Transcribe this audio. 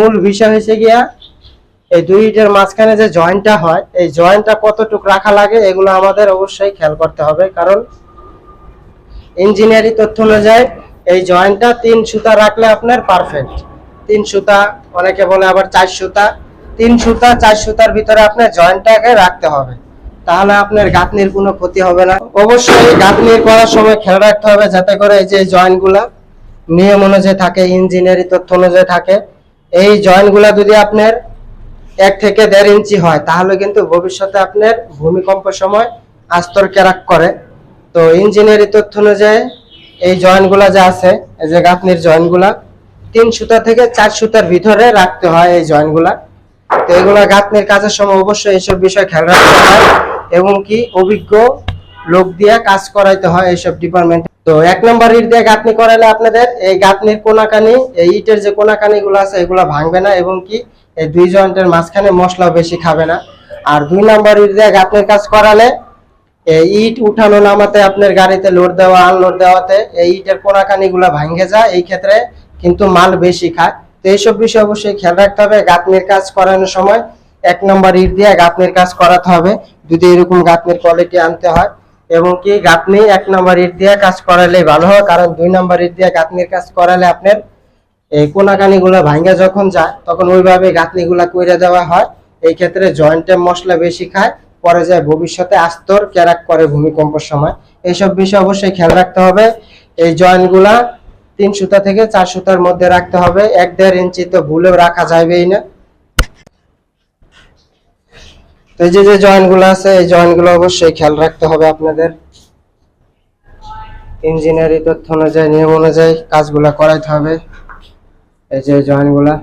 মূল বিষয় হয়েছে গিয়া, এই দুই ইটের মাঝখানে যে জয়েন্টটা হয়, এই জয়েন্টটা রাখা লাগে এগুলো আমাদের অবশ্যই খেয়াল করতে হবে। কারণ ইঞ্জিনিয়ারিং তথ্য অনুযায়ী এই জয়েন্টটা তিন সুতা রাখলে আপনার পারফেক্ট তিন সুতা, অনেকে বলে আবার চার সুতা। তিন সুতা, চার সুতার ভিতরে আপনার জয়েন্টটাকে রাখতে হবে। তাহলে আপনার গাঁথনির কোনো ক্ষতি হবে না। অবশ্যই গাঁথনি করার সময় খেয়াল রাখতে হবে যাতে করে এই যে জয়েন্টগুলা নিয়ম অনুযায়ী থাকে, ইঞ্জিনিয়ারিং তথ্য অনুযায়ী থাকে। এই জয়েন্টগুলা যদি আপনার এক থেকে দেড় ইঞ্চি হয়, তাহলে কিন্তু ভবিষ্যতে আপনার ভূমিকম্পের সময় আস্তর ক্যারাক করে। তো ইঞ্জিনিয়ারিং তথ্য অনুযায়ী এই জয়েন্টগুলা যা আছে, এই যে গাঁথনির জয়েন্টগুলা তিন সুতা থেকে চার সুতার ভিতরে রাখতে হয় এই জয়েন্টগুলা তো এগুলা গাঁথনির কাজের সময় অবশ্যই এইসব বিষয় খেয়াল রাখতে হয় এবং কি অভিজ্ঞ লোক দিয়ে কাজ করাইতে হয় এইসব ডিপার্টমেন্ট তো এক নম্বর ইট দিয়ে গাঁথনি করালে আপনাদের এই গাঁথনির কোনাকানি, এই ইটের যে কোনাকানি গুলো আছে, এগুলো ভাঙবে না এবং কি এই দুই জয়েন্টের মাঝখানে মশলা বেশি খাবে না। আর দুই নম্বর ইট দিয়ে গাঁথনির কাজ করালে এই ইট উঠানো নামাতে আপনার গাড়িতে লোড দেওয়া আনলোড দেওয়াতে এই ইটের কোনাকানি গুলা ভাঙে যায়, এই ক্ষেত্রে কিন্তু মাল বেশি খায়। তো এইসব বিষয়ে অবশ্যই খেয়াল রাখতে হবে, গাঁথনির কাজ করানোর সময় এক নম্বর ইট দিয়ে গাঁথনির কাজ করাতে হবে। যদি এরকম গাঁথনির কোয়ালিটি আনতে হয় এবং কি গাঁথনি এক নম্বর ইট দিয়ে কাজ করালে ভালো হয়, কারণ দুই নম্বর ইট দিয়ে গাঁথনির কাজ করালে আপনার এই কোনাকানি গুলা ভাঙ্গা যখন যায়, তখন ওইভাবে গাঁথনি গুলা কইরে দেওয়া হয়। এই ক্ষেত্রে জয়েন্টে মশলা বেশি খায়, পরে যায় ভবিষ্যতে আস্তর ক্যারাক করে ভূমিকম্পের সময়। এইসব বিষয় অবশ্যই খেয়াল রাখতে হবে। এই জয়েন্টগুলা তিন সুতা থেকে চার সুতার মধ্যে রাখতে হবে। এক দেড় ইঞ্চি তো ভুলেও রাখা যাবেই না। তো এই যে যে জয়েন্টগুলো আছে, এই জয়েন্টগুলো অবশ্যই খেয়াল রাখতে হবে আপনাদের। ইঞ্জিনিয়ারি তথ্য অনুযায়ী, নিয়ম অনুযায়ী কাজগুলো করাইতে হবে। এই যে জয়েন্টগুলা